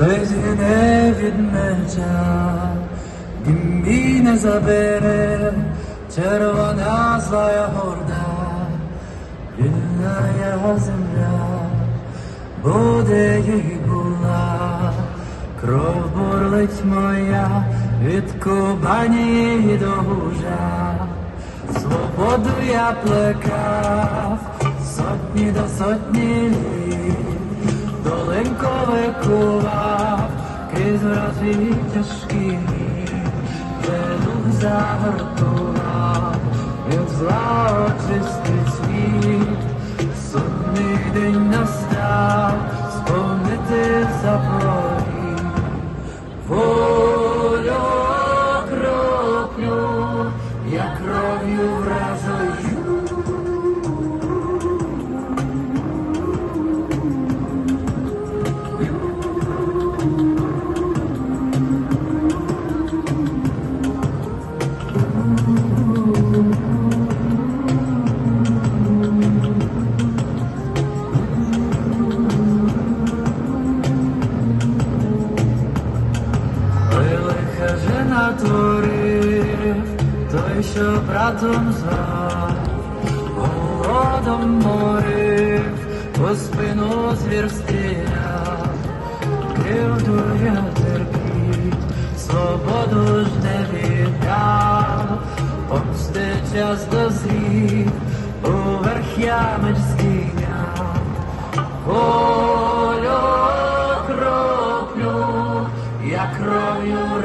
той згине від меча, мій не забере, червона злая горда, вільна я земля, буде їй була, кров бурлить моя від Кубані до Гужа. Свободу я плекав сотні до сотні літ, rękowe koła, gry z razy ciężkimi, według zawartowa, więc dla oczysty świt. Натворив, той, що братом звав, голодом морив, по спину звір кривду я терпіть, свободу ж не віддав, помсти час дозрів, уверх я меч кроплю, я кров'ю